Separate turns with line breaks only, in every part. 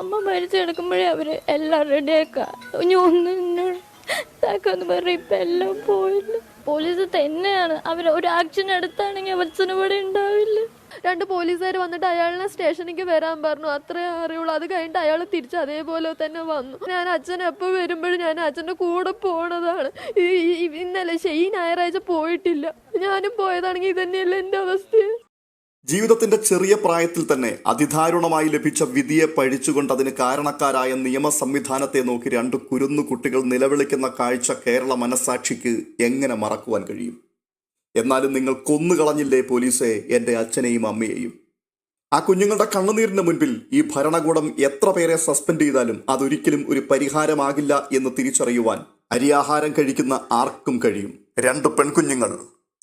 അമ്മ മരിച്ചു കിടക്കുമ്പോഴേ അവർ എല്ലാം റെഡിയാക്കാം ഇനി പറയും എല്ലാം പോയില്ല. പോലീസ് തന്നെയാണ്. അവർ ഒരു ആക്ഷൻ എടുത്താണെങ്കിൽ അവസ്ഥ ഇവിടെ ഉണ്ടാവില്ല.
രണ്ട് പോലീസുകാർ വന്നിട്ട് അയാളിനെ സ്റ്റേഷനിലേക്ക് വരാൻ പറഞ്ഞു. അത്രേ അറിയുള്ളൂ. അത് കഴിഞ്ഞിട്ട് അയാൾ തിരിച്ച് അതേപോലെ തന്നെ വന്നു. ഞാൻ അച്ഛൻ എപ്പോൾ വരുമ്പോഴും ഞാൻ അച്ഛന്റെ കൂടെ പോണതാണ്. ഇന്നലെ ഈ ഞായറാഴ്ച പോയിട്ടില്ല. ഞാനും പോയതാണെങ്കിൽ ഇതന്നെയല്ലേ എന്റെ അവസ്ഥ?
ജീവിതത്തിന്റെ ചെറിയ പ്രായത്തിൽ തന്നെ അതിദാരുണമായി ലഭിച്ച വിധിയെ പഴിച്ചുകൊണ്ട് അതിന് കാരണക്കാരായ നിയമ സംവിധാനത്തെ നോക്കി രണ്ട് കുരുന്നു കുട്ടികൾ നിലവിളിക്കുന്ന കാഴ്ച കേരള മനസാക്ഷിക്ക് എങ്ങനെ മറക്കുവാൻ കഴിയും? എന്നാലും നിങ്ങൾ കൊന്നുകളഞ്ഞില്ലേ പോലീസെ എന്റെ അച്ഛനെയും അമ്മയെയും? ആ കുഞ്ഞുങ്ങളുടെ കണ്ണുനീരിന് മുൻപിൽ ഈ ഭരണകൂടം എത്ര പേരെ സസ്പെൻഡ് ചെയ്താലും അതൊരിക്കലും ഒരു പരിഹാരമാകില്ല എന്ന് തിരിച്ചറിയുവാൻ അരിയാഹാരം കഴിക്കുന്ന ആർക്കും കഴിയും. രണ്ട് പെൺകുഞ്ഞുങ്ങൾ.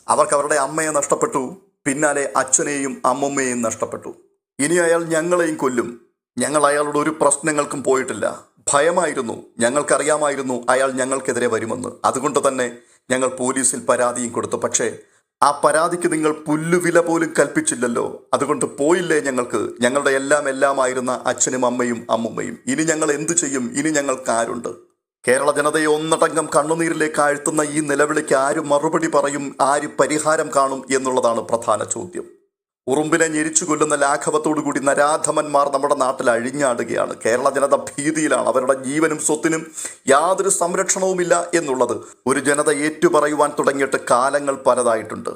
അവർക്ക് അവരുടെ അമ്മയെ നഷ്ടപ്പെട്ടു. പിന്നാലെ അച്ഛനെയും അമ്മമ്മയെയും നഷ്ടപ്പെട്ടു. ഇനി അയാൾ ഞങ്ങളെയും കൊല്ലും. ഞങ്ങൾ അയാളുടെ ഒരു പ്രശ്നങ്ങൾക്കും പോയിട്ടില്ല. ഭയമായിരുന്നു. ഞങ്ങൾക്കറിയാമായിരുന്നു അയാൾ ഞങ്ങൾക്കെതിരെ വരുമെന്ന്. അതുകൊണ്ട് തന്നെ ഞങ്ങൾ പോലീസിൽ പരാതിയും കൊടുത്തു. പക്ഷേ ആ പരാതിക്ക് നിങ്ങൾ പുല്ലുവില പോലും കൽപ്പിച്ചില്ലല്ലോ. അതുകൊണ്ട് പോയില്ലേ ഞങ്ങൾക്ക്? ഞങ്ങളുടെ എല്ലാം എല്ലാമായിരുന്ന അച്ഛനും അമ്മയും അമ്മുമ്മയും. ഇനി ഞങ്ങൾ എന്തു ചെയ്യും? ഇനി ഞങ്ങൾക്ക് ആരുണ്ട്? കേരള ജനതയെ ഒന്നടങ്കം കണ്ണുനീരിലേക്ക് ആഴ്ത്തുന്ന ഈ നിലവിളിക്ക് ആര് മറുപടി പറയും ആര് പരിഹാരം കാണും എന്നുള്ളതാണ് പ്രധാന ചോദ്യം. ഉറുമ്പിനെ ഞെരിച്ചു കൊല്ലുന്ന ലാഘവത്തോടുകൂടി നരാധമന്മാർ നമ്മുടെ നാട്ടിൽ അഴിഞ്ഞാടുകയാണ്. കേരള ജനത ഭീതിയിലാണ്. അവരുടെ ജീവനും സ്വത്തിനും യാതൊരു സംരക്ഷണവുമില്ല എന്നുള്ളത് ഒരു ജനത ഏറ്റുപറയുവാൻ തുടങ്ങിയിട്ട് കാലങ്ങൾ പലതായിട്ടുണ്ട്.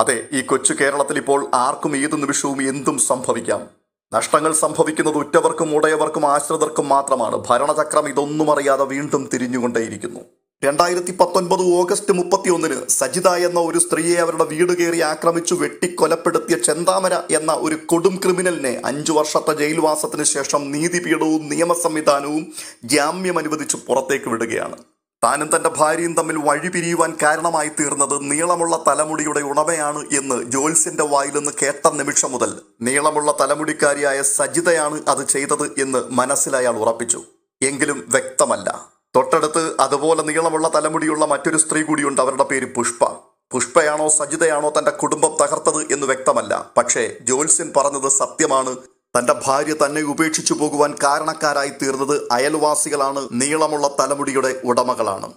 അതെ ഈ കൊച്ചു കേരളത്തിൽ ഇപ്പോൾ ആർക്കും ഏതു നിമിഷവും എന്തും സംഭവിക്കാം. നഷ്ടങ്ങൾ സംഭവിക്കുന്നത് ഉറ്റവർക്കും ഉടയവർക്കും ആശ്രിതർക്കും മാത്രമാണ്. ഭരണചക്രം ഇതൊന്നും അറിയാതെ വീണ്ടും തിരിഞ്ഞുകൊണ്ടേയിരിക്കുന്നു. രണ്ടായിരത്തി പത്തൊൻപത് ഓഗസ്റ്റ് മുപ്പത്തിയൊന്നിന് സജിത എന്ന ഒരു സ്ത്രീയെ അവരുടെ വീട് കയറി ആക്രമിച്ചു വെട്ടിക്കൊലപ്പെടുത്തിയ ചെന്താമര എന്ന ഒരു കൊടും ക്രിമിനലിനെ അഞ്ചു വർഷത്തെ ജയിൽവാസത്തിന് ശേഷം നീതിപീഠവും നിയമ സംവിധാനവും ജാമ്യം അനുവദിച്ച് പുറത്തേക്ക് വിടുകയാണ്. താനും തന്റെ ഭാര്യയും തമ്മിൽ വഴി പിരിയുവാൻ കാരണമായി തീർന്നത് നീളമുള്ള തലമുടിയുടെ ഉണവയാണ് എന്ന് ജോൽസിന്റെ വായിൽ നിന്ന് കേട്ട നിമിഷം മുതൽ നീളമുള്ള തലമുടിക്കാരിയായ സജിതയാണ് അത് ചെയ്തത് എന്ന് മനസ്സിൽ അയാൾ ഉറപ്പിച്ചു. എങ്കിലും വ്യക്തമല്ല. തൊട്ടടുത്ത് അതുപോലെ നീളമുള്ള തലമുടിയുള്ള മറ്റൊരു സ്ത്രീ കൂടിയുണ്ട് അവരുടെ പേര് പുഷ്പ. പുഷ്പയാണോ സജിതയാണോ തന്റെ കുടുംബം തകർത്തത് എന്ന് വ്യക്തമല്ല. പക്ഷേ ജോത്സ്യൻ പറഞ്ഞത് സത്യമാണ്. തന്റെ ഭാര്യ തന്നെ ഉപേക്ഷിച്ചു പോകുവാൻ കാരണക്കാരായി തീർന്നത് അയൽവാസികളാണ്. നീളമുള്ള തലമുടിയുടെ ഉടമകളാണ്.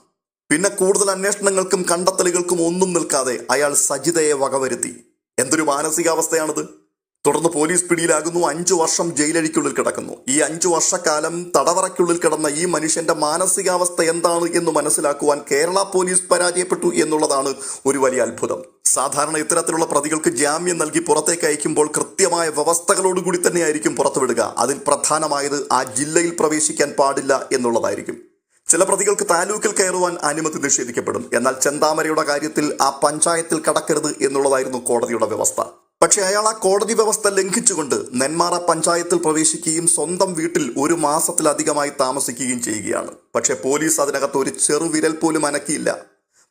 പിന്നെ കൂടുതൽ അന്വേഷണങ്ങൾക്കും കണ്ടെത്തലുകൾക്കും ഒന്നും നിൽക്കാതെ അയാൾ സജിതയെ വകവരുത്തി. എന്തൊരു മാനസികാവസ്ഥയാണിത്. തുടർന്ന് പോലീസ് പിടിയിലാകുന്നു. അഞ്ചു വർഷം ജയിലഴിക്കുള്ളിൽ കിടക്കുന്നു. ഈ അഞ്ചു വർഷക്കാലം തടവറയ്ക്കുള്ളിൽ കിടന്ന ഈ മനുഷ്യന്റെ മാനസികാവസ്ഥ എന്താണ് എന്ന് മനസ്സിലാക്കുവാൻ കേരള പോലീസ് പരാജയപ്പെട്ടു എന്നുള്ളതാണ് ഒരു വലിയ അത്ഭുതം. സാധാരണ ഇത്തരത്തിലുള്ള പ്രതികൾക്ക് ജാമ്യം നൽകി പുറത്തേക്ക് അയക്കുമ്പോൾ കൃത്യമായ വ്യവസ്ഥകളോടുകൂടി തന്നെയായിരിക്കും പുറത്തുവിടുക. അതിൽ പ്രധാനമായത് ആ ജില്ലയിൽ പ്രവേശിക്കാൻ പാടില്ല എന്നുള്ളതായിരിക്കും. ചില പ്രതികൾക്ക് താലൂക്കിൽ കയറുവാൻ അനുമതി നിഷേധിക്കപ്പെടും. എന്നാൽ ചെന്താമരയുടെ കാര്യത്തിൽ ആ പഞ്ചായത്തിൽ കടക്കരുത് എന്നുള്ളതായിരുന്നു കോടതിയുടെ വ്യവസ്ഥ. പക്ഷെ അയാൾ ആ കോടതി വ്യവസ്ഥ ലംഘിച്ചുകൊണ്ട് നെന്മാറ പഞ്ചായത്തിൽ പ്രവേശിക്കുകയും സ്വന്തം വീട്ടിൽ ഒരു മാസത്തിലധികമായി താമസിക്കുകയും ചെയ്യുകയാണ്. പക്ഷേ പോലീസ് അതിനകത്ത് ഒരു ചെറുവിരൽ പോലും അനക്കിയില്ല.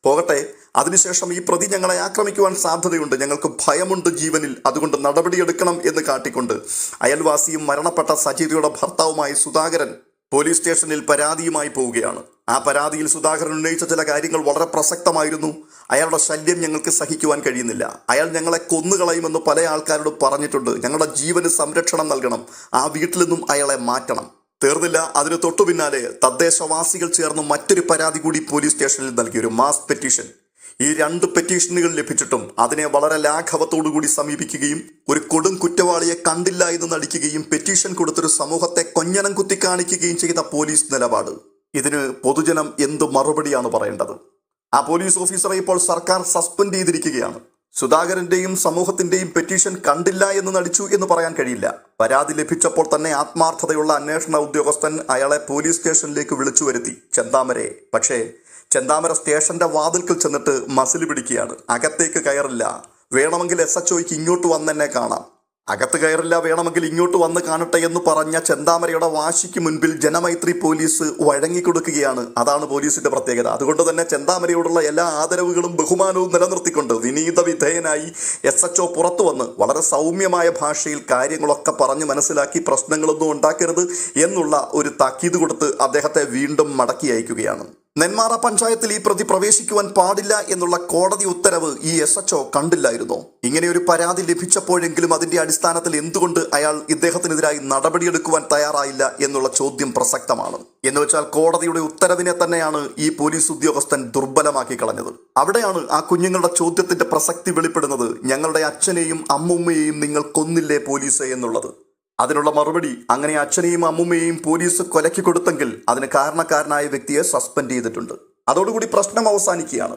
പോകട്ടെ അതിനുശേഷം ഈ പ്രതി ഞങ്ങളെ ആക്രമിക്കുവാൻ സാധ്യതയുണ്ട്. ഞങ്ങൾക്ക് ഭയമുണ്ട് ജീവനിൽ. അതുകൊണ്ട് നടപടിയെടുക്കണം എന്ന് കാട്ടിക്കൊണ്ട് അയൽവാസിയും മരണപ്പെട്ട സജീതയുടെ ഭർത്താവുമായി സുധാകരൻ പോലീസ് സ്റ്റേഷനിൽ പരാതിയുമായി പോവുകയാണ്. ആ പരാതിയിൽ സുധാകരൻ ഉന്നയിച്ച ചില കാര്യങ്ങൾ വളരെ പ്രസക്തമായിരുന്നു. അയാളുടെ ശല്യം ഞങ്ങൾക്ക് സഹിക്കുവാൻ കഴിയുന്നില്ല. അയാൾ ഞങ്ങളെ കൊന്നുകളയുമെന്ന് പല ആൾക്കാരോട് പറഞ്ഞിട്ടുണ്ട്. ഞങ്ങളുടെ ജീവന് സംരക്ഷണം നൽകണം. ആ വീട്ടിൽ നിന്നും അയാളെ മാറ്റണം. തീർന്നില്ല. അതിന് തൊട്ടു പിന്നാലെ തദ്ദേശവാസികൾ ചേർന്ന് മറ്റൊരു പരാതി കൂടി പോലീസ് സ്റ്റേഷനിൽ നൽകി. ഒരു മാസ് പെറ്റീഷൻ. ഈ രണ്ട് പെറ്റീഷനുകൾ ലഭിച്ചിട്ടും അതിനെ വളരെ ലാഘവത്തോടുകൂടി സമീപിക്കുകയും ഒരു കൊടും കുറ്റവാളിയെ കണ്ടില്ല എന്ന് നടിക്കുകയും പെറ്റീഷൻ കൊടുത്തൊരു സമൂഹത്തെ കൊഞ്ഞനം കുത്തി കാണിക്കുകയും ചെയ്ത പോലീസ് നിലപാട്. ഇതിന് പൊതുജനം എന്ത് മറുപടിയാണ് പറയേണ്ടത്? ആ പോലീസ് ഓഫീസറെ ഇപ്പോൾ സർക്കാർ സസ്പെൻഡ് ചെയ്തിരിക്കുകയാണ്. സുധാകരന്റെയും സമൂഹത്തിന്റെയും പെറ്റീഷൻ കണ്ടില്ല എന്ന് നടിച്ചു എന്ന് പറയാൻ കഴിയില്ല. പരാതി ലഭിച്ചപ്പോൾ തന്നെ ആത്മാർത്ഥതയുള്ള അന്വേഷണ ഉദ്യോഗസ്ഥൻ അയാളെ പോലീസ് സ്റ്റേഷനിലേക്ക് വിളിച്ചു വരുത്തി ചെന്താമരെ പക്ഷേ ചെന്താമര സ്റ്റേഷന്റെ വാതിൽക്കൽ ചെന്നിട്ട് മസിൽ പിടിക്കുകയാണ്. അകത്തേക്ക് കയറില്ല. വേണമെങ്കിൽ എസ് എച്ച് ഒയ്ക്ക് ഇങ്ങോട്ട് വന്നെന്നെ കാണാം. അകത്ത് കയറില്ല വേണമെങ്കിൽ ഇങ്ങോട്ട് വന്ന് കാണട്ടെ എന്ന് പറഞ്ഞ ചെന്താമരയുടെ വാശിക്ക് മുൻപിൽ ജനമൈത്രി പോലീസ് വഴങ്ങിക്കൊടുക്കുകയാണ്. അതാണ് പോലീസിന്റെ പ്രത്യേകത. അതുകൊണ്ട് തന്നെ ചെന്താമരയോടുള്ള എല്ലാ ആദരവുകളും ബഹുമാനവും നിലനിർത്തിക്കൊണ്ട് വിനീത വിധേയനായി എസ് എച്ച് ഒ പുറത്തു വന്ന് വളരെ സൗമ്യമായ ഭാഷയിൽ കാര്യങ്ങളൊക്കെ പറഞ്ഞ് മനസ്സിലാക്കി പ്രശ്നങ്ങളൊന്നും ഉണ്ടാക്കരുത് എന്നുള്ള ഒരു താക്കീത് കൊടുത്ത് അദ്ദേഹത്തെ വീണ്ടും മടക്കി അയക്കുകയാണ്. നെന്മാറ പഞ്ചായത്തിൽ ഈ പ്രതി പ്രവേശിക്കുവാൻ പാടില്ല എന്നുള്ള കോടതി ഉത്തരവ് ഈ എസ് എച്ച് കണ്ടില്ലായിരുന്നു. ഇങ്ങനെ ഒരു പരാതി ലഭിച്ചപ്പോഴെങ്കിലും അതിന്റെ അടിസ്ഥാനത്തിൽ എന്തുകൊണ്ട് അയാൾ ഇദ്ദേഹത്തിനെതിരായി നടപടിയെടുക്കുവാൻ തയ്യാറായില്ല എന്നുള്ള ചോദ്യം പ്രസക്തമാണ്. എന്ന് വെച്ചാൽ കോടതിയുടെ ഉത്തരവിനെ തന്നെയാണ് ഈ പോലീസ് ഉദ്യോഗസ്ഥൻ ദുർബലമാക്കി കളഞ്ഞത്. അവിടെയാണ് ആ കുഞ്ഞുങ്ങളുടെ ചോദ്യത്തിന്റെ പ്രസക്തി വെളിപ്പെടുന്നത്. ഞങ്ങളുടെ അച്ഛനെയും അമ്മുമ്മയെയും നിങ്ങൾ കൊന്നില്ലേ പോലീസ് എന്നുള്ളത്. അതിനുള്ള മറുപടി അങ്ങനെ അച്ഛനെയും അമ്മുമ്മയെയും പോലീസ് കൊലക്കി കൊടുത്തെങ്കിൽ അതിന് കാരണക്കാരനായ വ്യക്തിയെ സസ്പെൻഡ് ചെയ്തിട്ടുണ്ട്. അതോടുകൂടി പ്രശ്നം അവസാനിക്കുകയാണ്.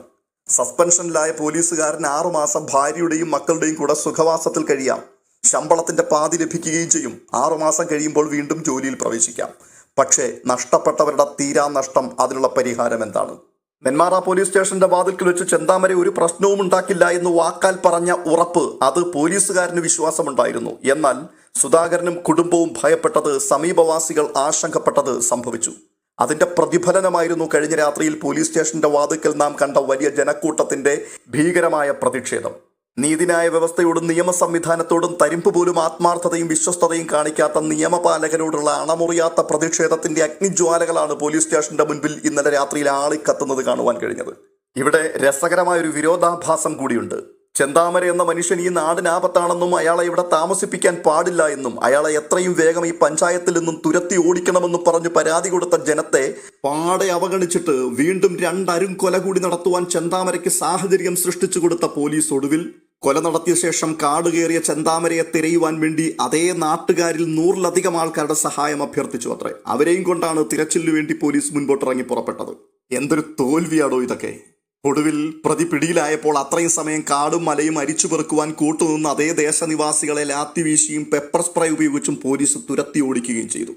സസ്പെൻഷനിലായ പോലീസുകാരൻ ആറുമാസം ഭാര്യയുടെയും മക്കളുടെയും കൂടെ സുഖവാസത്തിൽ കഴിയാം. ശമ്പളത്തിന്റെ പാതി ലഭിക്കുകയും ചെയ്യും. ആറുമാസം കഴിയുമ്പോൾ വീണ്ടും ജോലിയിൽ പ്രവേശിക്കാം. പക്ഷേ നഷ്ടപ്പെട്ടവരുടെ തീരാ നഷ്ടം അതിനുള്ള പരിഹാരം എന്താണ്? നെന്മാറ പോലീസ് സ്റ്റേഷന്റെ വാതിൽക്കൽ വെച്ച് ചെന്താമര ഒരു പ്രശ്നവും ഉണ്ടാക്കില്ല എന്ന് വാക്കാൽ പറഞ്ഞ ഉറപ്പ് അത് പോലീസുകാരന് വിശ്വാസമുണ്ടായിരുന്നു. എന്നാൽ സുധാകരനും കുടുംബവും ഭയപ്പെട്ടത് സമീപവാസികൾ ആശങ്കപ്പെട്ടത് സംഭവിച്ചു. അതിന്റെ പ്രതിഫലനമായിരുന്നു കഴിഞ്ഞ രാത്രിയിൽ പോലീസ് സ്റ്റേഷന്റെ വാതുക്കൽ നാം കണ്ട വലിയ ജനക്കൂട്ടത്തിന്റെ ഭീകരമായ പ്രതിഷേധം. നീതിന്യായ വ്യവസ്ഥയോടും നിയമ സംവിധാനത്തോടും തരിമ്പ് പോലും ആത്മാർത്ഥതയും വിശ്വസ്തതയും കാണിക്കാത്ത നിയമപാലകരോടുള്ള അണമുറിയാത്ത പ്രതിഷേധത്തിന്റെ അഗ്നിജ്വാലകളാണ് പോലീസ് സ്റ്റേഷന്റെ മുൻപിൽ ഇന്നലെ രാത്രിയിൽ ആളിക്കത്തുന്നത് കാണുവാൻ കഴിഞ്ഞത്. ഇവിടെ രസകരമായ ഒരു വിരോധാഭാസം കൂടിയുണ്ട്. ചെന്താമര എന്ന മനുഷ്യൻ ഈ നാടിനാപത്താണെന്നും അയാളെ ഇവിടെ താമസിപ്പിക്കാൻ പാടില്ല എന്നും അയാളെ എത്രയും വേഗം ഈ പഞ്ചായത്തിൽ നിന്നും തുരത്തി ഓടിക്കണമെന്നും പറഞ്ഞ് പരാതി കൊടുത്ത ജനത്തെ പാടെ അവഗണിച്ചിട്ട് വീണ്ടും രണ്ടരും കൊല കൂടി നടത്തുവാൻ ചെന്താമരയ്ക്ക് സാഹചര്യം സൃഷ്ടിച്ചു കൊടുത്ത പോലീസ് ഒടുവിൽ കൊല നടത്തിയ ശേഷം കാട് കയറിയ ചെന്താമരയെ തിരയുവാൻ വേണ്ടി അതേ നാട്ടുകാരിൽ നൂറിലധികം ആൾക്കാരുടെ സഹായം അഭ്യർത്ഥിച്ചു അത്രേ. അവരെയും കൊണ്ടാണ് തിരച്ചിലിനു വേണ്ടി പോലീസ് മുൻപോട്ടിറങ്ങി പുറപ്പെട്ടത്. എന്തൊരു തോൽവിയാടോ ഇതൊക്കെ. ഒടുവിൽ പ്രതി പിടിയിലായപ്പോൾ അത്രയും സമയം കാടും മലയും അരിച്ചു പെറുക്കുവാൻ കൂട്ടുനിന്ന അതേ ദേശനിവാസികളെ ലാത്തിവീശിയും പെപ്പർ സ്പ്രേ ഉപയോഗിച്ചും പോലീസ് തുരത്തി ഓടിക്കുകയും ചെയ്തു.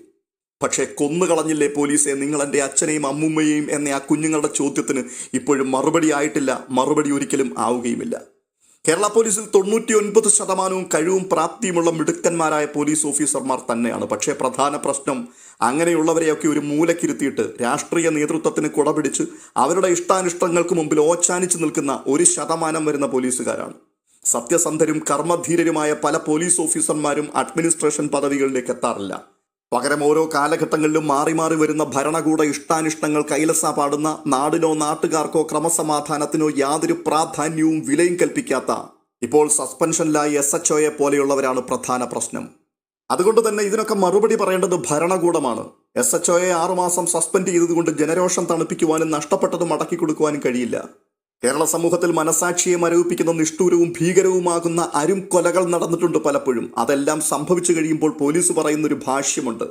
പക്ഷേ കൊന്നുകളഞ്ഞില്ലേ പോലീസെ? നിങ്ങൾ എന്റെ അച്ഛനെയും അമ്മുമ്മയെയും എന്ന ആ കുഞ്ഞുങ്ങളുടെ ചോദ്യത്തിന് ഇപ്പോഴും മറുപടി ആയിട്ടില്ല. മറുപടി ഒരിക്കലും ആവുകയുമില്ല. കേരള പോലീസിൽ തൊണ്ണൂറ്റി ഒൻപത് ശതമാനവും കഴിവും പ്രാപ്തിയുമുള്ള മിടുക്കന്മാരായ പോലീസ് ഓഫീസർമാർ തന്നെയാണ്. പക്ഷേ പ്രധാന പ്രശ്നം അങ്ങനെയുള്ളവരെയൊക്കെ ഒരു മൂലക്കിരുത്തിയിട്ട് രാഷ്ട്രീയ നേതൃത്വത്തിന് കുടപിടിച്ച് അവരുടെ ഇഷ്ടാനിഷ്ടങ്ങൾക്ക് മുമ്പിൽ ഓച്ചാനിച്ചു നിൽക്കുന്ന ഒരു ശതമാനം വരുന്ന പോലീസുകാരാണ്. സത്യസന്ധരും കർമ്മധീരരുമായ പല പോലീസ് ഓഫീസർമാരും അഡ്മിനിസ്ട്രേഷൻ പദവികളിലേക്ക് എത്താറില്ല. പകരം ഓരോ കാലഘട്ടങ്ങളിലും മാറി മാറി വരുന്ന ഭരണകൂട ഇഷ്ടാനിഷ്ടങ്ങൾ കൈലസ പാടുന്ന നാടിനോ നാട്ടുകാർക്കോ ക്രമസമാധാനത്തിനോ യാതൊരു പ്രാധാന്യവും വിലയും കൽപ്പിക്കാത്ത ഇപ്പോൾ സസ്പെൻഷനിലായി എസ് എച്ച് പോലെയുള്ളവരാണ് പ്രധാന പ്രശ്നം. അതുകൊണ്ട് തന്നെ ഇതിനൊക്കെ മറുപടി പറയേണ്ടത് ഭരണകൂടമാണ്. എസ് എച്ച് ഒയെ ആറുമാസം സസ്പെൻഡ് ചെയ്തതുകൊണ്ട് ജനരോഷം തണുപ്പിക്കുവാനും നഷ്ടപ്പെട്ടത് അടക്കി കൊടുക്കുവാനും കഴിയില്ല. കേരള സമൂഹത്തിൽ മനസാക്ഷിയെ മരവിപ്പിക്കുന്ന നിഷ്ഠൂരവും ഭീകരവുമാകുന്ന അരും കൊലകൾ നടന്നിട്ടുണ്ട് പലപ്പോഴും. അതെല്ലാം സംഭവിച്ചു കഴിയുമ്പോൾ പോലീസ് പറയുന്ന ഒരു ഭാഷ്യമുണ്ട്.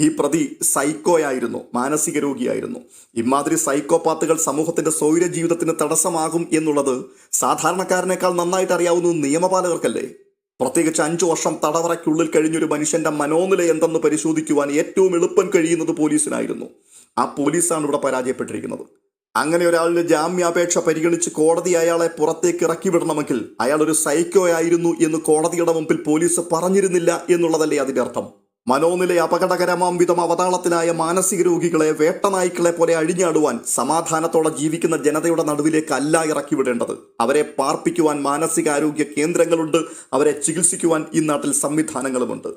ഈ പ്രതി സൈക്കോയായിരുന്നു മാനസിക രോഗിയായിരുന്നു. ഇമാതിരി സൈക്കോപാത്തുകൾ സമൂഹത്തിന്റെ സൗര ജീവിതത്തിന് തടസ്സമാകും എന്നുള്ളത് സാധാരണക്കാരനേക്കാൾ നന്നായിട്ട് അറിയാവുന്ന നിയമപാലകർക്കല്ലേ? പ്രത്യേകിച്ച് അഞ്ചു വർഷം തടവറയ്ക്കുള്ളിൽ കഴിഞ്ഞൊരു മനുഷ്യന്റെ മനോനില എന്തെന്ന് പരിശോധിക്കുവാൻ ഏറ്റവും എളുപ്പം കഴിയുന്നത് പോലീസിനായിരുന്നു. ആ പോലീസാണ് ഇവിടെ പരാജയപ്പെട്ടിരിക്കുന്നത്. അങ്ങനെ ഒരാളുടെ ജാമ്യാപേക്ഷ പരിഗണിച്ച് കോടതി അയാളെ പുറത്തേക്ക് ഇറക്കി വിടണമെങ്കിൽ അയാൾ ഒരു സൈക്കോ ആയിരുന്നു എന്ന് കോടതിയുടെ മുമ്പിൽ പോലീസ് പറഞ്ഞിരുന്നില്ല എന്നുള്ളതല്ലേ അതിന്റെ അർത്ഥം? മനോനില അപകടകരമാം വിധം അവതാളത്തിലായ മാനസിക രോഗികളെ വേട്ടനായ്ക്കളെ പോലെ അഴിഞ്ഞാടുവാൻ സമാധാനത്തോടെ ജീവിക്കുന്ന ജനതയുടെ നടുവിലേക്ക് അല്ല ഇറക്കി വിടേണ്ടത് അവരെ പാർപ്പിക്കുവാൻ മാനസികാരോഗ്യ കേന്ദ്രങ്ങളുണ്ട്. അവരെ ചികിത്സിക്കുവാൻ ഈ നാട്ടിൽ സംവിധാനങ്ങളുമുണ്ട്.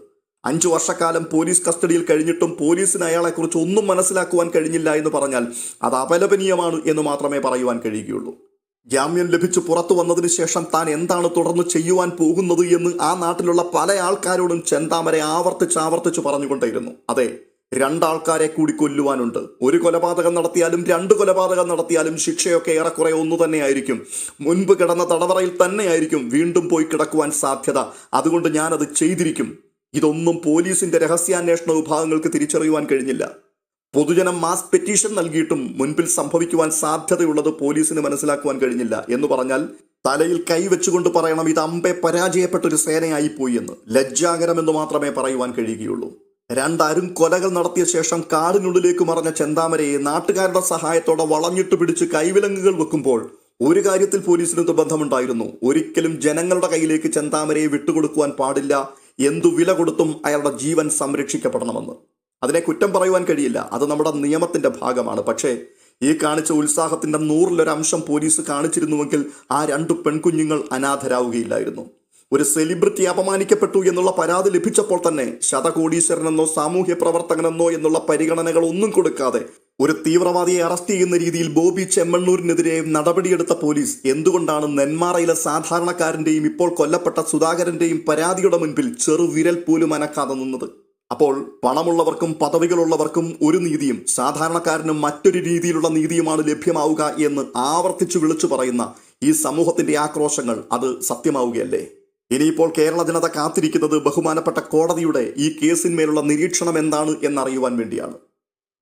അഞ്ചു വർഷക്കാലം പോലീസ് കസ്റ്റഡിയിൽ കഴിഞ്ഞിട്ടും പോലീസിന് അയാളെക്കുറിച്ച് ഒന്നും മനസ്സിലാക്കുവാൻ കഴിഞ്ഞില്ല എന്ന് പറഞ്ഞാൽ അത് അപലപനീയമാണ് എന്ന് മാത്രമേ പറയുവാൻ കഴിയുകയുള്ളൂ. ജാമ്യം ലഭിച്ചു പുറത്തു വന്നതിന് ശേഷം താൻ എന്താണ് തുടർന്ന് ചെയ്യുവാൻ പോകുന്നത് എന്ന് ആ നാട്ടിലുള്ള പല ആൾക്കാരോടും ചെന്താമരെ ആവർത്തിച്ച് ആവർത്തിച്ച് പറഞ്ഞുകൊണ്ടേയിരുന്നു. അതെ രണ്ടാൾക്കാരെ കൂടി കൊല്ലുവാനുണ്ട്. ഒരു കൊലപാതകം നടത്തിയാലും രണ്ട് കൊലപാതകം നടത്തിയാലും ശിക്ഷയൊക്കെ ഏറെക്കുറെ ഒന്നു തന്നെയായിരിക്കും. മുൻപ് കിടന്ന തടവറയിൽ തന്നെയായിരിക്കും വീണ്ടും പോയി കിടക്കുവാൻ സാധ്യത. അതുകൊണ്ട് ഞാനത് ചെയ്തിരിക്കും. ഇതൊന്നും പോലീസിന്റെ രഹസ്യാന്വേഷണ വിഭാഗങ്ങൾക്ക് തിരിച്ചറിയുവാൻ കഴിഞ്ഞില്ല. പൊതുജനം മാസ് പെറ്റീഷൻ നൽകിയിട്ടും മുൻപിൽ സംഭവിക്കുവാൻ സാധ്യതയുള്ളത് പോലീസിന് മനസ്സിലാക്കുവാൻ കഴിഞ്ഞില്ല എന്ന് പറഞ്ഞാൽ തലയിൽ കൈവച്ചുകൊണ്ട് പറയണം ഇത് അമ്പെ പരാജയപ്പെട്ട ഒരു സേനയായി പോയി എന്ന്. ലജ്ജാകരമെന്ന് മാത്രമേ പറയുവാൻ കഴിയുകയുള്ളൂ. രണ്ടാരും കൊലകൾ നടത്തിയ ശേഷം കാടിനുള്ളിലേക്ക് മറഞ്ഞ ചെന്താമരയെ നാട്ടുകാരുടെ സഹായത്തോടെ വളഞ്ഞിട്ട് പിടിച്ച് കൈവിലങ്ങുകൾ വെക്കുമ്പോൾ ഒരു കാര്യത്തിൽ പോലീസിന് നിർബന്ധമുണ്ടായിരുന്നു. ഒരിക്കലും ജനങ്ങളുടെ കയ്യിലേക്ക് ചെന്താമരയെ വിട്ടുകൊടുക്കുവാൻ പാടില്ല. എന്തു വില കൊടുത്തും അയാളുടെ ജീവൻ സംരക്ഷിക്കപ്പെടണമെന്ന്. അതിനെ കുറ്റം പറയുവാൻ കഴിയില്ല. അത് നമ്മുടെ നിയമത്തിന്റെ ഭാഗമാണ്. പക്ഷേ ഈ കാണിച്ച ഉത്സാഹത്തിന്റെ നൂറിലൊരംശം പോലീസ് കാണിച്ചിരുന്നുവെങ്കിൽ ആ രണ്ടു പെൺകുഞ്ഞുങ്ങൾ അനാഥരാവുകയില്ലായിരുന്നു. ഒരു സെലിബ്രിറ്റി അപമാനിക്കപ്പെട്ടു എന്നുള്ള പരാതി ലഭിച്ചപ്പോൾ തന്നെ ശതകോടീശ്വരനെന്നോ സാമൂഹ്യ പ്രവർത്തകനെന്നോ എന്നുള്ള പരിഗണനകൾ ഒന്നും കൊടുക്കാതെ ഒരു തീവ്രവാദിയെ അറസ്റ്റ് ചെയ്യുന്ന രീതിയിൽ ബോബി ചെമ്മണ്ണൂരിനെതിരെ നടപടിയെടുത്ത പോലീസ് എന്തുകൊണ്ടാണ് നെന്മാറയിലെ സാധാരണക്കാരന്റെയും ഇപ്പോൾ കൊല്ലപ്പെട്ട സുധാകരന്റെയും പരാതിയുടെ മുൻപിൽ ചെറുവിരൽ പോലും അനക്കാതെ നിന്നത്? അപ്പോൾ പണമുള്ളവർക്കും പദവികളുള്ളവർക്കും ഒരു നീതിയും സാധാരണക്കാരനും മറ്റൊരു രീതിയിലുള്ള നീതിയുമാണ് ലഭ്യമാവുക എന്ന് ആവർത്തിച്ചു വിളിച്ചു പറയുന്ന ഈ സമൂഹത്തിന്റെ ആക്രോശങ്ങൾ അത് സത്യമാവുകയല്ലേ? ഇനിയിപ്പോൾ കേരള ജനത കാത്തിരിക്കുന്നത് ബഹുമാനപ്പെട്ട കോടതിയുടെ ഈ കേസിന്മേലുള്ള നിരീക്ഷണം എന്താണ് എന്നറിയുവാൻ വേണ്ടിയാണ്.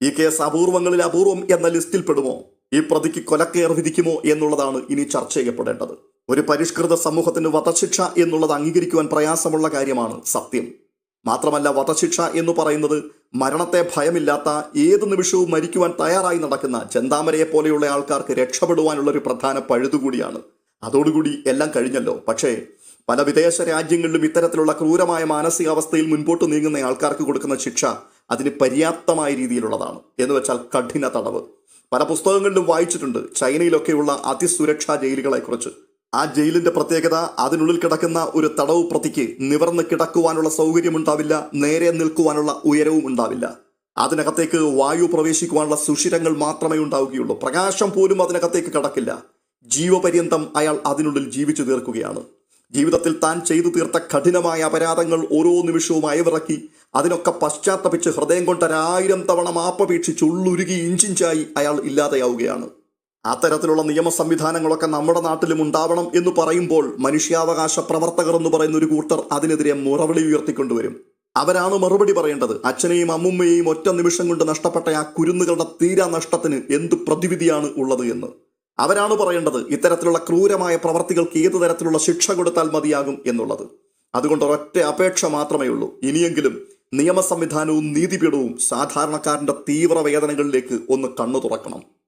ഈ കേസ് അപൂർവങ്ങളിൽ അപൂർവം എന്ന ലിസ്റ്റിൽ പെടുമോ ഈ പ്രതിക്ക് കൊലക്കേർ വിധിക്കുമോ എന്നുള്ളതാണ് ഇനി ചർച്ച ചെയ്യപ്പെടേണ്ടത്. ഒരു പരിഷ്കൃത സമൂഹത്തിന് വധശിക്ഷ എന്നുള്ളത് അംഗീകരിക്കുവാൻ പ്രയാസമുള്ള കാര്യമാണ് സത്യം. മാത്രമല്ല വധശിക്ഷ എന്ന് പറയുന്നത് മരണത്തെ ഭയമില്ലാത്ത ഏത് നിമിഷവും മരിക്കുവാൻ തയ്യാറായി നടക്കുന്ന ചെന്താമരയെ പോലെയുള്ള ആൾക്കാർക്ക് രക്ഷപ്പെടുവാനുള്ള ഒരു പ്രധാന പഴുതുകൂടിയാണ്. അതോടുകൂടി എല്ലാം കഴിഞ്ഞല്ലോ. പക്ഷേ പല വിദേശ രാജ്യങ്ങളിലും ഇത്തരത്തിലുള്ള ക്രൂരമായ മാനസികാവസ്ഥയിൽ മുൻപോട്ട് നീങ്ങുന്ന ആൾക്കാർക്ക് കൊടുക്കുന്ന ശിക്ഷ അതിന് പര്യാപ്തമായ രീതിയിലുള്ളതാണ്. എന്ന് വെച്ചാൽ കഠിന തടവ്. പല പുസ്തകങ്ങളിലും വായിച്ചിട്ടുണ്ട് ചൈനയിലൊക്കെയുള്ള അതിസുരക്ഷാ ജയിലുകളെക്കുറിച്ച്. ആ ജയിലിന്റെ പ്രത്യേകത അതിനുള്ളിൽ കിടക്കുന്ന ഒരു തടവ് പ്രതിക്ക് നിവർന്ന് കിടക്കുവാനുള്ള സൗകര്യമുണ്ടാവില്ല നേരെ നിൽക്കുവാനുള്ള ഉയരവും ഉണ്ടാവില്ല. അതിനകത്തേക്ക് വായു പ്രവേശിക്കുവാനുള്ള സുഷിരങ്ങൾ മാത്രമേ ഉണ്ടാവുകയുള്ളൂ. പ്രകാശം പോലും അതിനകത്തേക്ക് കടക്കില്ല. ജീവപര്യന്തം അയാൾ അതിനുള്ളിൽ ജീവിച്ചു തീർക്കുകയാണ്. ജീവിതത്തിൽ താൻ ചെയ്തു തീർത്ത കഠിനമായ അപരാധങ്ങൾ ഓരോ നിമിഷവും അയവിറക്കി അതിനൊക്കെ പശ്ചാത്തപിച്ച് ഹൃദയം കൊണ്ടൊരായിരം തവണ മാപ്പപേക്ഷിച്ച് ഉള്ളുരുകി ഇഞ്ചിഞ്ചായി അയാൾ ഇല്ലാതെയാവുകയാണ്. അത്തരത്തിലുള്ള നിയമ സംവിധാനങ്ങളൊക്കെ നമ്മുടെ നാട്ടിലും ഉണ്ടാവണം എന്ന് പറയുമ്പോൾ മനുഷ്യാവകാശ പ്രവർത്തകർ എന്ന് പറയുന്ന ഒരു കൂട്ടർ അതിനെതിരെ മുറവിളി ഉയർത്തിക്കൊണ്ടുവരും. അവരാണ് മറുപടി പറയേണ്ടത്. അച്ഛനെയും അമ്മുമ്മയെയും ഒറ്റ നിമിഷം കൊണ്ട് നഷ്ടപ്പെട്ട ആ കുരുന്നുകളുടെ തീരാ നഷ്ടത്തിന് എന്ത് പ്രതിവിധിയാണ് ഉള്ളത് എന്ന്. അവരാണ് പറയേണ്ടത് ഇത്തരത്തിലുള്ള ക്രൂരമായ പ്രവർത്തികൾക്ക് ഏത് തരത്തിലുള്ള ശിക്ഷ കൊടുത്താൽ മതിയാകും എന്നുള്ളത്. അതുകൊണ്ട് ഒരൊറ്റ അപേക്ഷ മാത്രമേ ഉള്ളൂ. ഇനിയെങ്കിലും നിയമ സംവിധാനവും നീതിപീഠവും സാധാരണക്കാരന്റെ തീവ്ര വേദനകളിലേക്ക് ഒന്ന് കണ്ണു തുറക്കണം.